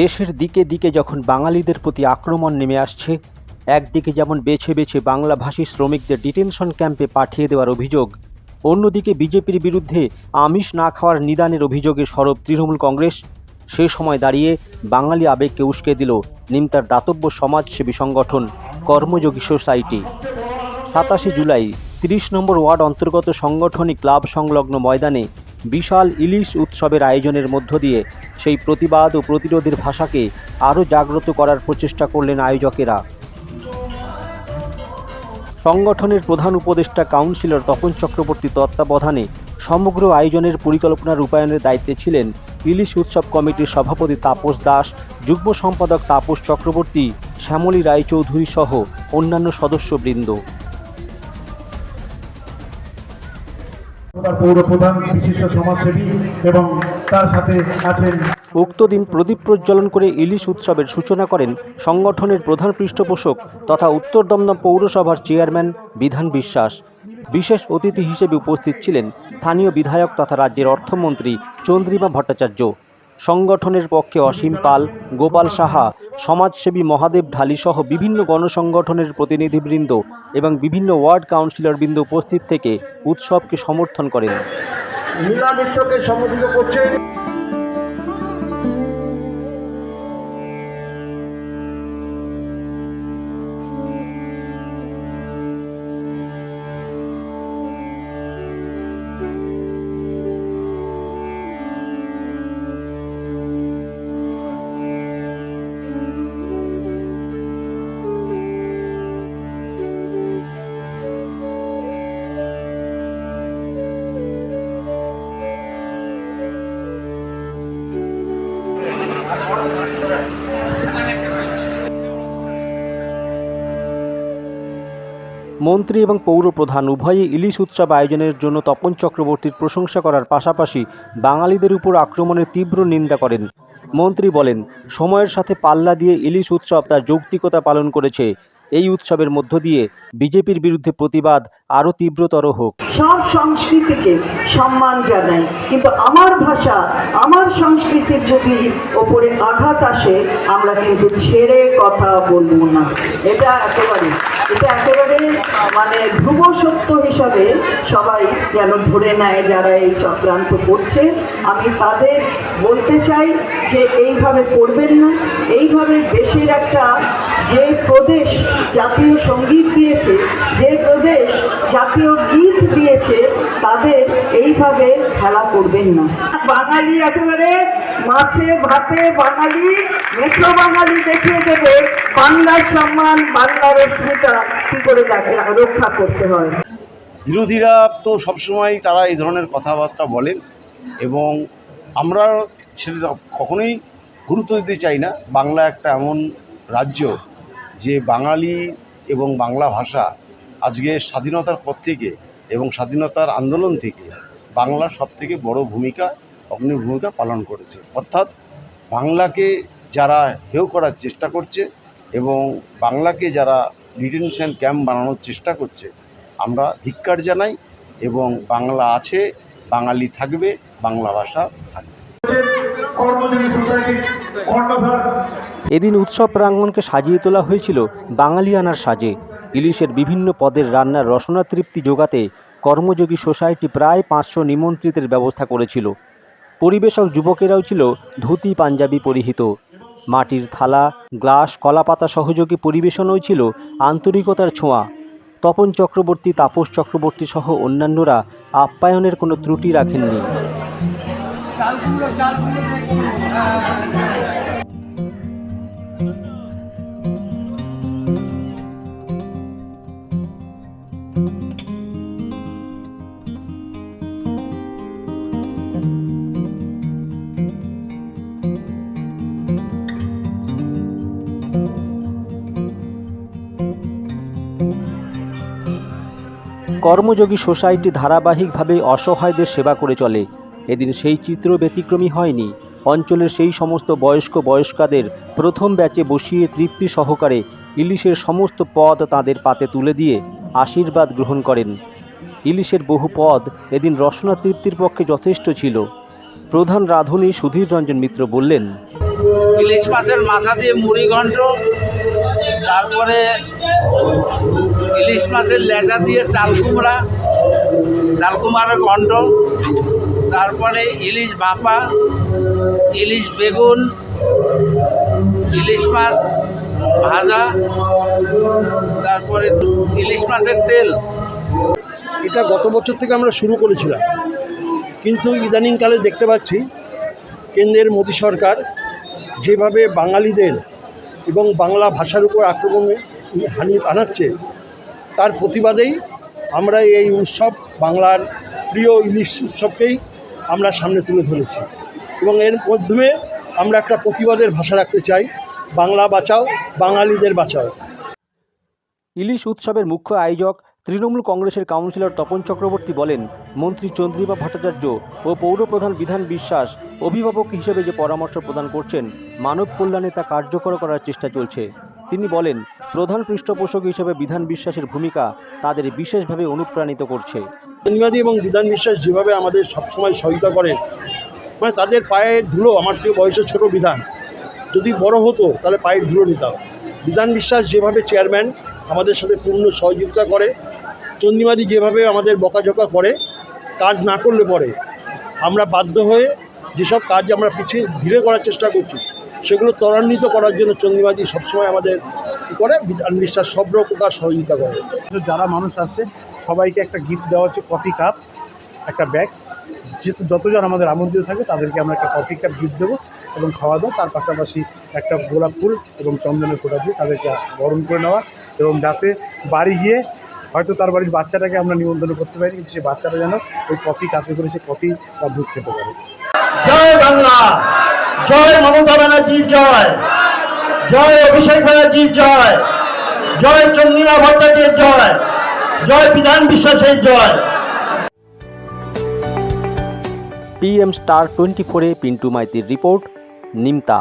দেশের দিকে দিকে যখন বাঙালিদের প্রতি আক্রমণ নেমে আসছে, একদিকে যেমন বেছে বেছে বাংলাভাষী শ্রমিকদের ডিটেনশন ক্যাম্পে পাঠিয়ে দেওয়ার অভিযোগ, অন্যদিকে বিজেপির বিরুদ্ধে আমিষ না খাওয়ার নিদানের অভিযোগে সরব তৃণমূল কংগ্রেস, সে সময় দাঁড়িয়ে বাঙালি আবেগকে উস্কে দিল নিমতার দাতব্য সমাজসেবী সংগঠন কর্মযোগী সোসাইটি। সাতাশে জুলাই, তিরিশ নম্বর ওয়ার্ড অন্তর্গত সংগঠনিক ক্লাব সংলগ্ন ময়দানে বিশাল ইলিশ উৎসবের আয়োজনের মধ্য দিয়ে সেই প্রতিবাদ ও প্রতিরোধের ভাষাকে আরও জাগ্রত করার প্রচেষ্টা করলেন আয়োজকেরা। সংগঠনের প্রধান উপদেষ্টা কাউন্সিলর তপন চক্রবর্তী তত্ত্বাবধানে সমগ্র আয়োজনের পরিকল্পনা রূপায়ণের দায়িত্বে ছিলেন ইলিশ উৎসব কমিটির সভাপতি তাপস দাস, যুগ্ম সম্পাদক তাপস চক্রবর্তী, শ্যামলী রায়চৌধুরী সহ অন্যান্য সদস্যবৃন্দ। উক্ত দিন প্রদীপ প্রজ্বলন করে ইলিশ উৎসবের সূচনা করেন সংগঠনের প্রধান পৃষ্ঠপোষক তথা উত্তর দমদম পৌরসভার চেয়ারম্যান বিধান বিশ্বাস। বিশেষ অতিথি হিসেবে উপস্থিত ছিলেন স্থানীয় বিধায়ক তথা রাজ্যের অর্থমন্ত্রী চন্দ্রিমা ভট্টাচার্য। সংগঠনের পক্ষে অসীম পাল, গোপাল সাহা, সমাজসেবী মহাদেব ঢালি সহ বিভিন্ন গণসংগঠনের প্রতিনিধিবৃন্দ এবং বিভিন্ন ওয়ার্ড কাউন্সিলরবৃন্দ উপস্থিত থেকে উৎসবকে সমর্থন করেন। সম্বোধিত করছেন। মন্ত্রী এবং পৌর প্রধান উভয়ই ইলিশ উৎসব আয়োজনের জন্য তপন চক্রবর্তীর প্রশংসা করার পাশাপাশি বাঙালিদের উপর আক্রমণের তীব্র নিন্দা করেন। মন্ত্রী বলেন, সময়ের সাথে পাল্লা দিয়ে ইলিশ উৎসব তার যৌক্তিকতা পালন করেছে। এই উৎসবের মধ্য দিয়ে বিজেপির বিরুদ্ধে প্রতিবাদ আরও তীব্রতর হোক। সব সংস্কৃতিকে সম্মান জানাই। কিন্তু আমার ভাষা, আমার সংস্কৃতির যদি ওপরে আঘাত আসে, আমরা কিন্তু ছেড়ে কথা বলব না। এটা একেবারে এটা একেবারে মানে ধ্রুব সত্য হিসাবে সবাই যেন ধরে নেয় যারা এই চক্রান্ত করছে। আমি তাদের বলতে চাই যে এইভাবে করবেন না। এইভাবে দেশের একটা যে প্রদেশ জাতীয় সংগীত দিয়েছে, যে প্রদেশ জাতীয় গীত দিয়েছে, তাদের এইভাবে খেলা করবেন না। বাঙালি একেবারে মাছে ভাতে বাঙালি মেট্রো বাঙালি দেখিয়ে দেবে বাংলার সম্মান বাংলার অস্মিতা কি করে দেখা, রক্ষা করতে হয়। বিরোধীরা তো সবসময় তারা এই ধরনের কথাবার্তা বলেন এবং আমরা সেটা কখনোই গুরুত্ব দিতে চাই না। বাংলা একটা এমন রাজ্য যে বাঙালি এবং বাংলা ভাষা আজকে স্বাধীনতার পর থেকে এবং স্বাধীনতার আন্দোলন থেকে বাংলা সব থেকে বড় ভূমিকা অগ্নি ভূমিকা পালন করেছে। অর্থাৎ বাংলাকে যারা হেয় করার চেষ্টা করছে এবং বাংলাকে যারা ডিটেনশন ক্যাম্প বানানোর চেষ্টা করছে, আমরা ধিক্কার জানাই এবং বাংলা আছে, বাঙালি থাকবে, বাংলা ভাষা থাকবে। কর্মজীবী সোসাইটির কর্ণধার এদিন উৎসব প্রাঙ্গণকে সাজিয়ে তোলা হয়েছিল বাঙালিয়ানার সাজে। ইলিশের বিভিন্ন পদের রান্নার রসনা তৃপ্তি যোগাতে কর্মযোগী সোসাইটি প্রায় পাঁচশো নিমন্ত্রিতের ব্যবস্থা করেছিল। পরিবেশক যুবকেরাও ছিল ধুতি পাঞ্জাবি পরিহিত। মাটির থালা, গ্লাস, কলাপাতা সহযোগী পরিবেশনও ছিল আন্তরিকতার ছোঁয়া। তপন চক্রবর্তী, তাপস চক্রবর্তী সহ অন্যান্যরা আপ্যায়নের কোনো ত্রুটি রাখেননি। কর্মযোগী সোসাইটি ধারাবাহিকভাবে অসহায়দের সেবা করে চলে। এদিন সেই চিত্র ব্যতিক্রমী হয়নি। অঞ্চলের সেই সমস্ত বয়স্ক বয়স্কাদের প্রথম ব্যাচে বসিয়ে তৃপ্তি সহকারে ইলিশের সমস্ত পদ তাদের পাতে তুলে দিয়ে আশীর্বাদ গ্রহণ করেন। ইলিশের বহু পদ এদিন রসনা তৃপ্তির পক্ষে যথেষ্ট ছিল। প্রধান রাঁধুনি সুধীর রঞ্জন মিত্র বললেন, ইলিশ মাছের মাথা দিয়ে মুড়ি তারপরে ইলিশ মাছের লেজা দিয়ে চাল কুমড়া, চাল কুমড়ার ঘন্ট তারপরে ইলিশ ভাপা, ইলিশ বেগুন, ইলিশ মাছ ভাজা, তারপরে ইলিশ মাছের তেল। এটা গত বছর থেকে আমরা শুরু করেছিলাম। কিন্তু ইদানিংকালে দেখতে পাচ্ছি, কেন্দ্রের মোদী সরকার যেভাবে বাঙালিদের এবং বাংলা ভাষার উপর আক্রমণে হানি আনাচ্ছে তার প্রতিবাদেই আমরা এই উৎসব, বাংলার প্রিয় ইলিশ উৎসবকেই আমরা সামনে তুলে ধরেছি। এবং এর মাধ্যমে আমরা একটা প্রতিবাদের ভাষা রাখতে চাই, বাংলা বাঁচাও, বাঙালিদের বাঁচাও। ইলিশ উৎসবের মুখ্য আয়োজক তৃণমূল কংগ্রেসের কাউন্সিলর তপন চক্রবর্তী বলেন, মন্ত্রী চন্দ্রিমা ভট্টাচার্য ও পৌরপ্রধান বিধান বিশ্বাস অভিভাবক হিসেবে যে পরামর্শ প্রদান করছেন, মানব কল্যাণে তা কার্যকর করার চেষ্টা চলছে। তিনি বলেন, প্রধান পৃষ্ঠপোষক হিসেবে বিধান বিশ্বাসের ভূমিকা তাদের বিশেষভাবে অনুপ্রাণিত করছে। জন্মাদি এবং বিধান বিশ্বাস যেভাবে আমাদের সবসময় সহায়তা করেন মানে তাদের পায়ের ধুলো, আমার থেকে বয়সে ছোট বিধান, যদি বড় হতো তাহলে পায়ের ধুলো নিতাম। বিধান বিশ্বাস যেভাবে চেয়ারম্যান আমাদের সাথে পূর্ণ সহযোগিতা করে চন্দিমাদি যেভাবে আমাদের বকাঝকা করে, কাজ না করলে পরে আমরা বাধ্য হয়ে যেসব কাজ আমরা পিছিয়ে ধীরে করার চেষ্টা করছি সেগুলো ত্বরান্বিত করার জন্য চন্দিমাদি সবসময় আমাদের কী করে? বিশ্বাস সব প্রকার সহযোগিতা করে। যারা মানুষ আসছে সবাইকে একটা গিফট দেওয়া হচ্ছে কফি কাপ একটা ব্যাগ যেহেতু যতজন আমাদের আমন্ত্রিত থাকে তাদেরকে আমরা একটা কফি কাপ গিফট দেবো এবং খাওয়া দাওয়া। তার পাশাপাশি একটা গোলাপ ফুল এবং চন্দনের ফোঁটা দিয়ে তাদেরকে বরণ করে নেওয়া। এবং যাতে বাড়ি গিয়ে হয়তো তার বাড়ির বাচ্চাটাকে আমরা নিমন্ত্রণ করতে পারি কিন্তু সেই বাচ্চাটা যেন ওই কফি কাপে করে সে কফি বা দুধ খেতে পারে। জয় বাংলা! জয় মমতা ব্যানার্জির জয়। জয় অভিষেক ব্যানার্জির জয়। জয় চন্দ্রিমা ভট্টাচার্যের জয়। জয় বিধান বিশ্বাসের জয়। পিএম স্টার টোয়েন্টি ফোরে পিন্টু মাইতির রিপোর্ট, নিমতা।